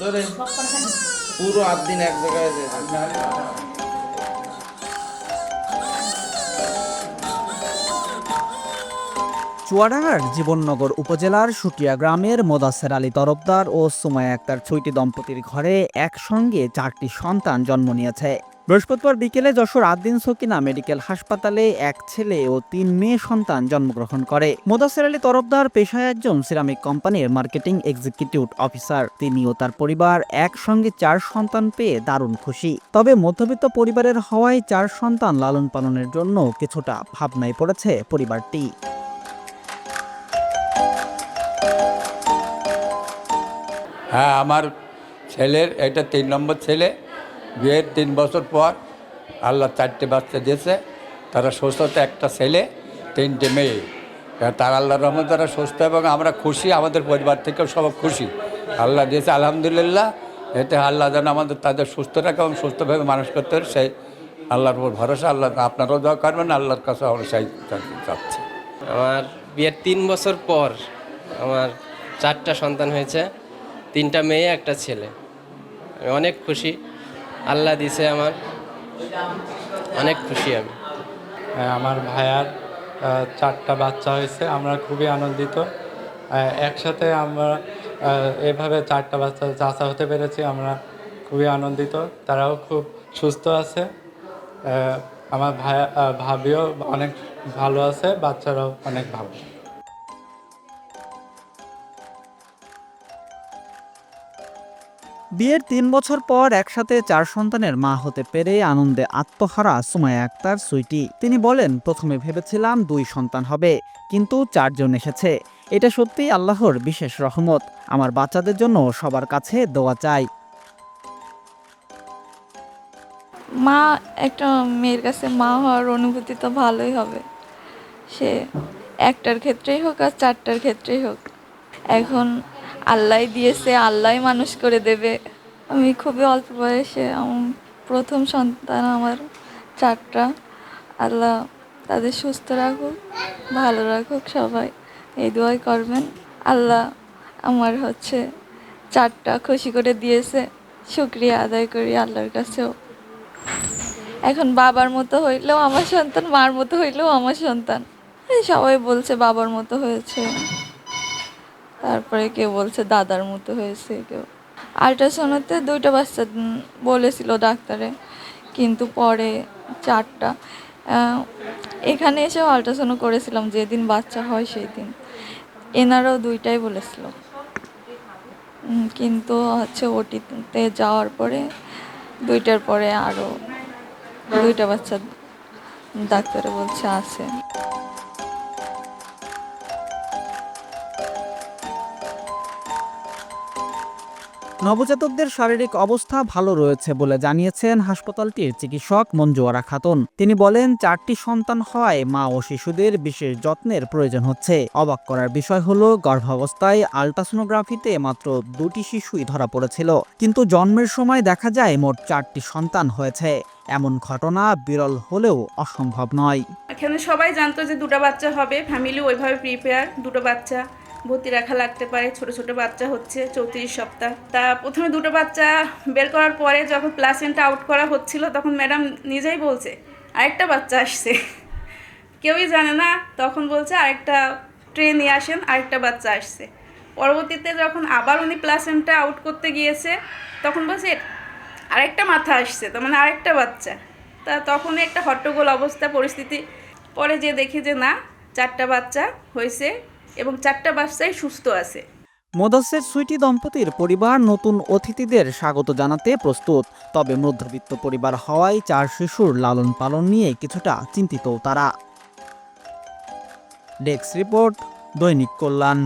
জোরে পুরো আট দিন এক জায়গায় চুয়াডাঙ্গার জীবননগর উপজেলার সুটিয়া গ্রামের মোদাসের আলী তরফদার ও সুমায়া আক্তার ছুইটি দম্পতির ঘরে একসঙ্গে চারটি সন্তান জন্ম নিয়েছে। বৃহস্পতিবার বিকেলে যশোর আদ্দিন সকিনা মেডিকেল হাসপাতালে এক ছেলে ও তিন মেয়ে সন্তান জন্মগ্রহণ করে। মোদাসের আলী তরফদার পেশায় একজন সিরামিক কোম্পানির মার্কেটিং এক্সিকিউটিভ অফিসার। তিনি ও তার পরিবার একসঙ্গে চার সন্তান পেয়ে দারুণ খুশি। তবে মধ্যবিত্ত পরিবারের হওয়ায় চার সন্তান লালন পালনের জন্য কিছুটা ভাবনায় পড়েছে পরিবারটি। হ্যাঁ আমার ছেলের, এটা তিন নম্বর ছেলে। বিয়ের তিন বছর পর আল্লাহ চারটে বাচ্চা দিয়েছে। তারা সুস্থতে একটা ছেলে, তিনটে মেয়ে। এবার তার আল্লাহ রহমত তারা সুস্থ এবং আমরা খুশি, আমাদের পরিবার থেকেও সব খুশি। আল্লাহ দিয়েছে, আলহামদুলিল্লাহ, এতে আল্লাহ যেন আমাদের তাদের সুস্থ রাখে এবং সুস্থভাবে মানুষ করতে পারে, সেই আল্লাহর উপর ভরসা, আল্লাহ আপনারাও দোয়া করবেন, আল্লাহর কাছে আমরা সেই চাচ্ছি। আমার বিয়ের তিন বছর পর আমার চারটা সন্তান হয়েছে, তিনটা মেয়ে, একটা ছেলে। আমি অনেক খুশি। আল্লাহ দিছে আমার। অনেক খুশি আমি। হ্যাঁ, আমার ভাইয়ার চারটা বাচ্চা হয়েছে আমরা খুবই আনন্দিত। একসাথে আমরা এভাবে চারটা বাচ্চা চাচা হতে পেরেছি আমরা খুবই আনন্দিত। তারাও খুব সুস্থ আছে। আমার ভাইয়া ভাবিও অনেক ভালো আছে বাচ্চারাও অনেক ভালো। বিয়ের তিন বছর পর একসাথে চার সন্তানের মা হতে পেরে আনন্দে আত্মহারা সুমায়া আক্তার সুইটি। তিনি বলেন, প্রথমে ভেবেছিলাম দুই সন্তান হবে, কিন্তু চারজন এসেছে। এটা সত্যিই আল্লাহর বিশেষ রহমত। আমার বাচ্চাদের জন্য সবার কাছে দোয়া চাই। মা, একটা মেয়ের কাছে মা হওয়ার অনুভূতি তো ভালোই হবে। সে একটার ক্ষেত্রেই হোক আর চারটার ক্ষেত্রেই হোক। এখন আল্লাহ দিয়েছে আল্লাহ মানুষ করে দেবে। আমি খুবই অল্প বয়সে প্রথম সন্তান আমার চারটা। আল্লাহ তাদের সুস্থ রাখুক, ভালো রাখুক সবাই। এই দোয়াই করবেন। আল্লাহ আমার হচ্ছে চারটা খুশি করে দিয়েছে। শুক্রিয়া আদায় করি আল্লাহর কাছেও। এখন বাবার মতো হইলেও আমার সন্তান, মার মতো হইলেও আমার সন্তান। সবাই বলছে বাবার মতো হয়েছে। তারপরে কেউ বলছে দাদার মতো হয়েছে কেউ। আল্ট্রাসাউন্ডতে দুইটা বাচ্চা বলেছিল ডাক্তারে, কিন্তু পরে চারটা। এখানে এসেও আল্ট্রাসাউন্ড করেছিলাম, যেদিন বাচ্চা হয় সেই দিন এনারাও দুইটাই বলেছিল। কিন্তু হচ্ছে ওটিতে যাওয়ার পরে, দুইটার পরে আরও দুইটা বাচ্চা ডাক্তারে বলছে আছে। নবজাতকদের শারীরিক অবস্থা ভালো রয়েছে বলে জানিয়েছেন হাসপাতালটির চিকিৎসক মঞ্জুয়ারা খাতুন। তিনি বলেন, চারটি সন্তান হওয়ায় মা ও শিশুদের বিশেষ যত্নের প্রয়োজন হচ্ছে। অবাক করার বিষয় হলো, গর্ভাবস্থায় আলট্রাসোনোগ্রাফিতে মাত্র দুটি শিশুই ধরা পড়েছিল। কিন্তু জন্মের সময় দেখা যায় মোট চারটি সন্তান হয়েছে। এমন ঘটনা বিরল হলেও অসম্ভব নয়। এখানে সবাই জানতো যে দুটো বাচ্চা হবে, ফ্যামিলি ওইভাবে প্রিপেয়ার, দুটো বাচ্চা। ভর্তি রাখা লাগতে পারে, ছোট ছোট বাচ্চা হচ্ছে চৌত্রিশ সপ্তাহ। তা প্রথমে দুটো বাচ্চা বের করার পরে যখন প্লাসেন্টা আউট করা হচ্ছিল, তখন ম্যাডাম নিজেই বলছে, আরেকটা বাচ্চা আসছে। কেউই জানে না, তখন বলছে, আরেকটা ট্রে নিয়ে আসেন, আরেকটা বাচ্চা আসছে। পরবর্তীতে যখন আবার উনি প্লাসেন্টা আউট করতে গিয়েছে, তখন বলছে, আরেকটা মাথা আসছে, তার মানে আরেকটা বাচ্চা। তা তখনই একটা হট্টগোল অবস্থা, পরিস্থিতি। পরে যে দেখি যে না, চারটা বাচ্চা হয়েছে এবং চারটা বাচ্চাই সুস্থ আছে। মোদাসের সুইটি দম্পতির পরিবার নতুন অতিথিদের স্বাগত জানাতে প্রস্তুত। তবে মধ্যবিত্ত পরিবার হওয়ায় চার শিশুর লালন পালন নিয়ে কিছুটা চিন্তিত তারা। ডেস্ক রিপোর্ট দৈনিক কল্যাণ।